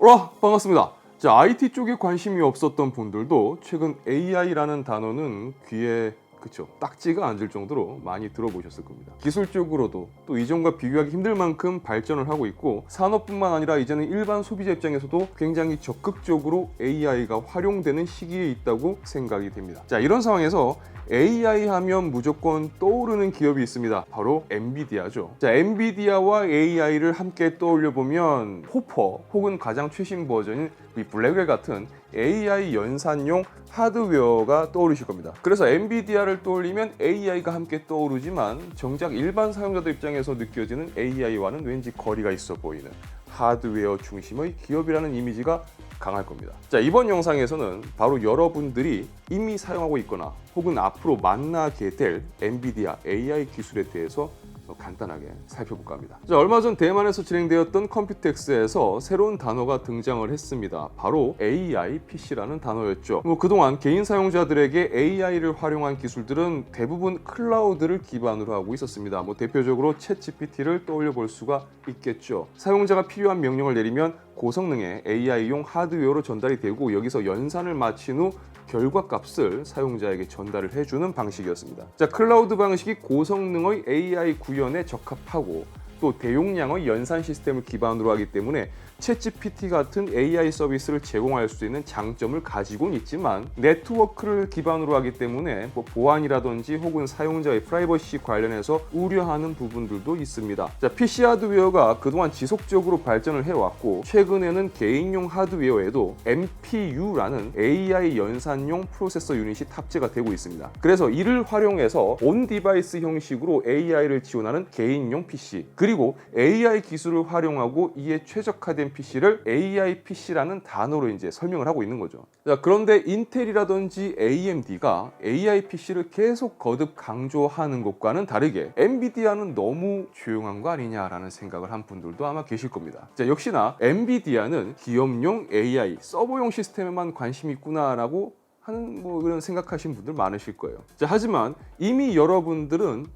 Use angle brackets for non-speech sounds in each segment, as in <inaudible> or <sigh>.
어, 반갑습니다. 자, IT 쪽에 관심이 없었던 분들도 최근 AI라는 단어는 귀에 그쵸 딱지가 앉을 정도로 많이 들어보셨을 겁니다. 기술적으로도 또 이전과 비교하기 힘들 만큼 발전을 하고 있고 산업뿐만 아니라 이제는 일반 소비자 입장에서도 굉장히 적극적으로 AI가 활용되는 시기에 있다고 생각이 됩니다. 자 이런 상황에서 AI 하면 무조건 떠오르는 기업이 있습니다. 바로 엔비디아죠. 자, 엔비디아와 AI를 함께 떠올려 보면 호퍼 혹은 가장 최신 버전인 이 블랙웰 같은 AI 연산용 하드웨어가 떠오르실 겁니다. 그래서 엔비디아를 떠올리면 AI가 함께 떠오르지만 정작 일반 사용자들 입장에서 느껴지는 AI와는 왠지 거리가 있어 보이는 하드웨어 중심의 기업이라는 이미지가 강할 겁니다. 자, 이번 영상에서는 바로 여러분들이 이미 사용하고 있거나 혹은 앞으로 만나게 될 엔비디아 AI 기술에 대해서 간단하게 살펴볼까 합니다. 자, 얼마 전 대만에서 진행되었던 컴퓨텍스에서 새로운 단어가 등장을 했습니다. 바로 AI PC라는 단어였죠. 뭐 그동안 개인 사용자들에게 AI를 활용한 기술들은 대부분 클라우드를 기반으로 하고 있었습니다. 뭐 대표적으로 챗GPT를 떠올려 볼 수가 있겠죠. 사용자가 필요한 명령을 내리면 고성능의 AI용 하드웨어로 전달이 되고 여기서 연산을 마친 후 결과값을 사용자에게 전달을 해주는 방식이었습니다. 자, 클라우드 방식이 고성능의 AI 구현에 적합하고 또 대용량의 연산 시스템을 기반으로 하기 때문에 챗GPT 같은 AI 서비스를 제공할 수 있는 장점을 가지고는 있지만 네트워크를 기반으로 하기 때문에 뭐 보안이라든지 혹은 사용자의 프라이버시 관련해서 우려하는 부분들도 있습니다. 자, PC 하드웨어가 그동안 지속적으로 발전을 해왔고 최근에는 개인용 하드웨어에도 MPU라는 AI 연산용 프로세서 유닛이 탑재가 되고 있습니다. 그래서 이를 활용해서 온 디바이스 형식으로 AI를 지원하는 개인용 PC 그리고 AI 기술을 활용하고 이에 최적화된 PC를 AI PC라는 단어로 이제 설명을 하고 있는 거죠. 자, 그런데 인텔이라든지 AMD가 AI PC를 계속 거듭 강조하는 것과는 다르게 엔비디아는 너무 조용한 거 아니냐라는 생각을 한 분들도 아마 계실 겁니다. 자, 역시나 엔비디아는 기업용 AI 서버용 시스템에만 관심이 있구나라고 하는 뭐 그런 생각하신 분들 많으실 거예요. 자, 하지만 이미 여러분들은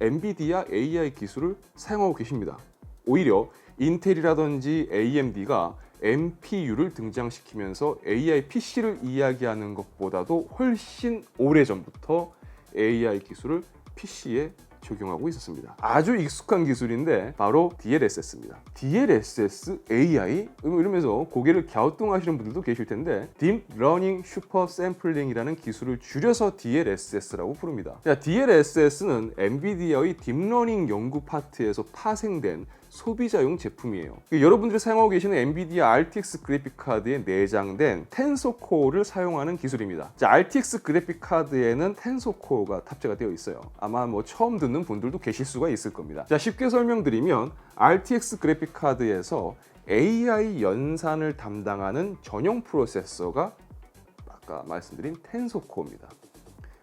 엔비디아 AI 기술을 사용하고 계십니다. 오히려 인텔이라든지 AMD가 MPU를 등장시키면서 AI PC를 이야기하는 것보다도 훨씬 오래 전부터 AI 기술을 PC에 적용하고 있었습니다. 아주 익숙한 기술인데 바로 DLSS입니다. DLSS AI 뭐 이러면서 고개를 갸우뚱하시는 분들도 계실 텐데 Deep Learning Super Sampling이라는 기술을 줄여서 DLSS라고 부릅니다. 자, DLSS는 엔비디아의 딥 러닝 연구 파트에서 파생된 소비자용 제품이에요. 여러분들이 사용하고 계시는 엔비디아 RTX 그래픽 카드에 내장된 텐소 코어를 사용하는 기술입니다. 자, RTX 그래픽 카드에는 텐소 코어가 탑재가 되어 있어요. 아마 뭐 처음 듣는 분들도 계실 수가 있을 겁니다. 자, 쉽게 설명드리면 RTX 그래픽 카드에서 AI 연산을 담당하는 전용 프로세서가 아까 말씀드린 텐소 코어입니다.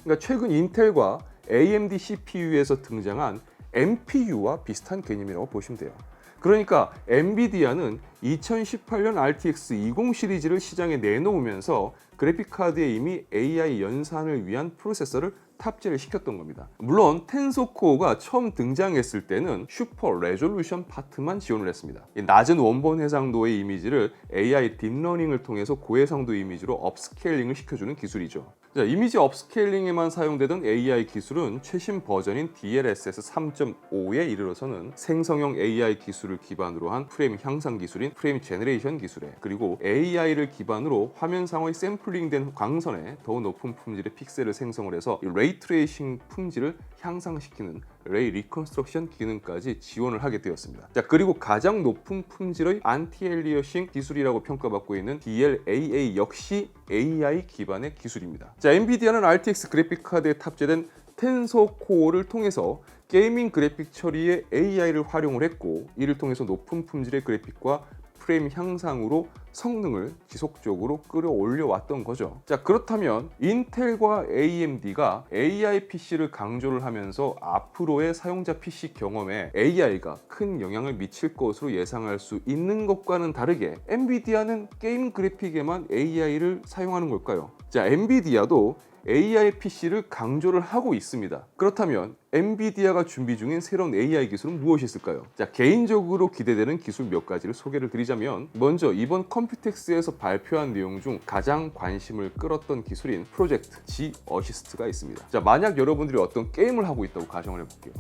그러니까 최근 인텔과 AMD CPU에서 등장한 MPU와 비슷한 개념이라고 보시면 돼요. 그러니까 엔비디아는 2018년 RTX 20 시리즈를 시장에 내놓으면서 그래픽 카드에 이미 AI 연산을 위한 프로세서를 탑재를 시켰던 겁니다. 물론 텐소코어가 처음 등장했을 때는 슈퍼 레졸루션 파트만 지원을 했습니다. 이 낮은 원본 해상도의 이미지를 AI 딥러닝을 통해서 고해상도 이미지로 업스케일링을 시켜주는 기술이죠. 자, 이미지 업스케일링에만 사용되던 AI 기술은 최신 버전인 DLSS 3.5에 이르러서는 생성형 AI 기술을 기반으로 한 프레임 향상 기술인 프레임 제너레이션 기술에 그리고 AI를 기반으로 화면상의 샘플링된 광선에 더 높은 품질의 픽셀을 생성을 해서 이 레이 트레이싱 품질을 향상시키는 레이 리컨스트럭션 기능까지 지원을 하게 되었습니다. 자, 그리고 가장 높은 품질의 안티엘리어싱 기술이라고 평가받고 있는 DLAA 역시 AI 기반의 기술입니다. 자, 엔비디아는 RTX 그래픽 카드에 탑재된 텐서 코어를 통해서 게이밍 그래픽 처리에 AI를 활용을 했고 이를 통해서 높은 품질의 그래픽과 프레임 향상으로 성능을 지속적으로 끌어올려 왔던 거죠. 자, 그렇다면 인텔과 AMD가 AI PC를 강조를 하면서 앞으로의 사용자 PC 경험에 AI가 큰 영향을 미칠 것으로 예상할 수 있는 것과는 다르게 엔비디아는 게임 그래픽에만 AI를 사용하는 걸까요? 자, 엔비디아도 AI PC를 강조를 하고 있습니다. 그렇다면 엔비디아가 준비 중인 새로운 AI 기술은 무엇이 있을까요? 자, 개인적으로 기대되는 기술 몇 가지를 소개를 드리자면 먼저 이번 컴퓨 텍스에서 발표한 내용 중 가장 관심을 끌었던 기술인 프로젝트 G 어시스트가 있습니다. 자, 만약 여러분들이 어떤 게임을 하고 있다고 가정을 해볼게요.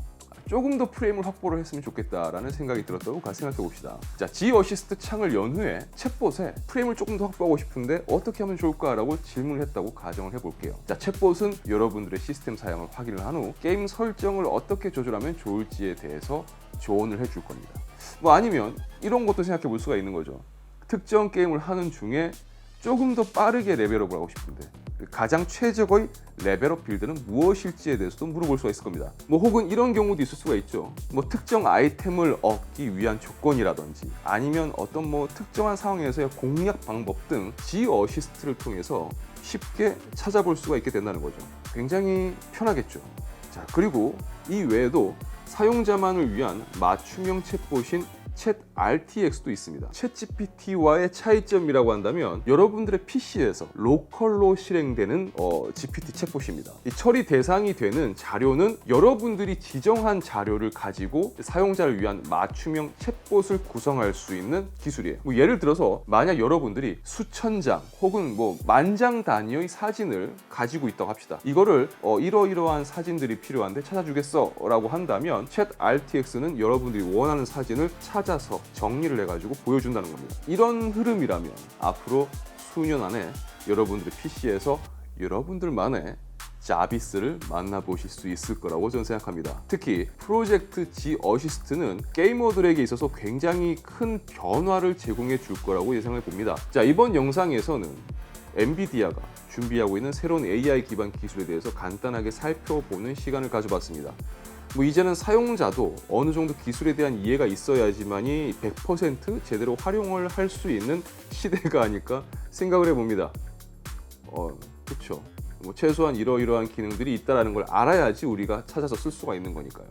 조금 더 프레임을 확보를 했으면 좋겠다라는 생각이 들었다고 가- 생각해 봅시다. 자, G 어시스트 창을 연 후에 챗봇에 프레임을 조금 더 확보하고 싶은데 어떻게 하면 좋을까라고 질문을 했다고 가정을 해볼게요. 자, 챗봇은 여러분들의 시스템 사양을 확인을 한 후 게임 설정을 어떻게 조절하면 좋을지에 대해서 조언을 해줄 겁니다. 뭐 아니면 이런 것도 생각해 볼 수가 있는 거죠. 특정 게임을 하는 중에 조금 더 빠르게 레벨업을 하고 싶은데 가장 최적의 레벨업 빌드는 무엇일지에 대해서도 물어볼 수가 있을 겁니다. 뭐 혹은 이런 경우도 있을 수가 있죠. 뭐 특정 아이템을 얻기 위한 조건이라든지 아니면 어떤 뭐 특정한 상황에서의 공략 방법 등 G 어시스트를 통해서 쉽게 찾아볼 수가 있게 된다는 거죠. 굉장히 편하겠죠. 자, 그리고 이 외에도 사용자만을 위한 맞춤형 챗봇인 챗 RTX도 있습니다. 챗 GPT와의 차이점이라고 한다면 여러분들의 PC에서 로컬로 실행되는 어, GPT 챗봇입니다. 이 처리 대상이 되는 자료는 여러분들이 지정한 자료를 가지고 사용자를 위한 맞춤형 챗봇을 구성할 수 있는 기술이에요. 뭐 예를 들어서 만약 여러분들이 수천 장 혹은 뭐 만장 단위의 사진을 가지고 있다고 합시다. 이거를 어, 이러이러한 사진들이 필요한데 찾아주겠어라고 한다면 챗 RTX는 여러분들이 원하는 사진을 찾아 서 정리를 해가지고 보여준다는 겁니다. 이런 흐름이라면 앞으로 수년 안에 여러분들의 PC에서 여러분들만의 자비스를 만나보실 수 있을 거라고 저는 생각합니다. 특히 프로젝트 G 어시스트는 게이머들에게 있어서 굉장히 큰 변화를 제공해 줄 거라고 예상을 봅니다. 자, 이번 영상에서는 엔비디아가 준비하고 있는 새로운 AI 기반 기술에 대해서 간단하게 살펴보는 시간을 가져봤습니다. 뭐 이제는 사용자도 어느 정도 기술에 대한 이해가 있어야지만이 100% 제대로 활용을 할 수 있는 시대가 아닐까 생각을 해봅니다. 어, 그렇죠. 뭐 최소한 이러이러한 기능들이 있다라는 걸 알아야지 우리가 찾아서 쓸 수가 있는 거니까요.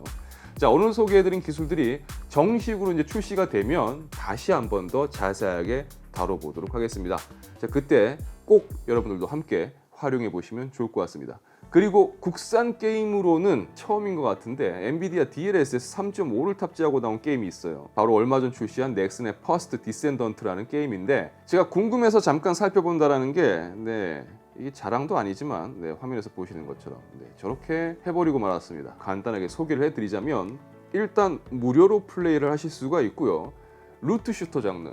자, 오늘 소개해드린 기술들이 정식으로 이제 출시가 되면 다시 한 번 더 자세하게 다뤄보도록 하겠습니다. 자, 그때 꼭 여러분들도 함께 활용해 보시면 좋을 것 같습니다. 그리고 국산 게임으로는 처음인 것 같은데 엔비디아 DLSS 3.5를 탑재하고 나온 게임이 있어요. 바로 얼마 전 출시한 넥슨의 퍼스트 디센던트라는 게임인데 제가 궁금해서 잠깐 살펴본다라는 게 네. 이게 자랑도 아니지만 네, 화면에서 보시는 것처럼 네, 저렇게 해버리고 말았습니다. 간단하게 소개를 해드리자면 일단 무료로 플레이를 하실 수가 있고요. 루트 슈터 장르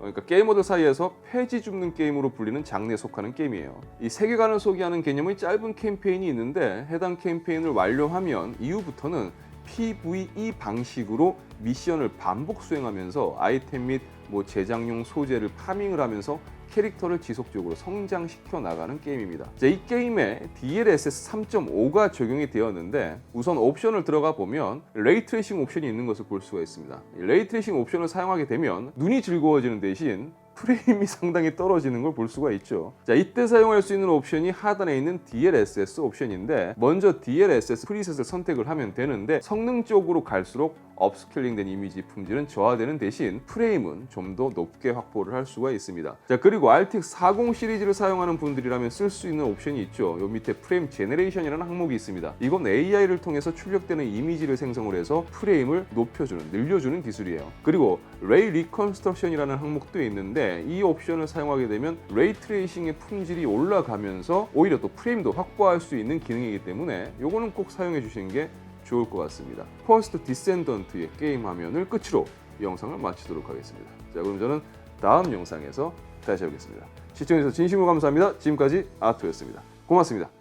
그러니까 게이머들 사이에서 폐지 줍는 게임으로 불리는 장르에 속하는 게임이에요. 이 세계관을 소개하는 개념의 짧은 캠페인이 있는데 해당 캠페인을 완료하면 이후부터는 PVE 방식으로 미션을 반복 수행하면서 아이템 및 뭐 제작용 소재를 파밍을 하면서 캐릭터를 지속적으로 성장시켜 나가는 게임입니다. 자, 이 게임에 DLSS 3.5가 적용이 되었는데 우선 옵션을 들어가 보면 레이트레이싱 옵션이 있는 것을 볼 수가 있습니다. 이 레이트레이싱 옵션을 사용하게 되면 눈이 즐거워지는 대신 프레임이 <laughs> 상당히 떨어지는 걸 볼 수가 있죠. 자, 이때 사용할 수 있는 옵션이 하단에 있는 DLSS 옵션인데 먼저 DLSS 프리셋을 선택을 하면 되는데 성능 쪽으로 갈수록 업스케일링된 이미지 품질은 저하되는 대신 프레임은 좀 더 높게 확보를 할 수가 있습니다. 자, 그리고 RTX 40 시리즈를 사용하는 분들이라면 쓸 수 있는 옵션이 있죠. 요 밑에 프레임 제네레이션이라는 항목이 있습니다. 이건 AI를 통해서 출력되는 이미지를 생성을 해서 프레임을 높여주는, 늘려주는 기술이에요. 그리고 레이 리컨스트럭션이라는 항목도 있는데 이 옵션을 사용하게 되면 레이 트레이싱의 품질이 올라가면서 오히려 또 프레임도 확보할 수 있는 기능이기 때문에 요거는 꼭 사용해 주시는 게 좋을 것 같습니다. 퍼스트 디센던트의 게임 화면을 끝으로 이 영상을 마치도록 하겠습니다. 자, 그럼 저는 다음 영상에서 다시 뵙겠습니다. 시청해주셔서 진심으로 감사합니다. 지금까지 아토였습니다. 고맙습니다.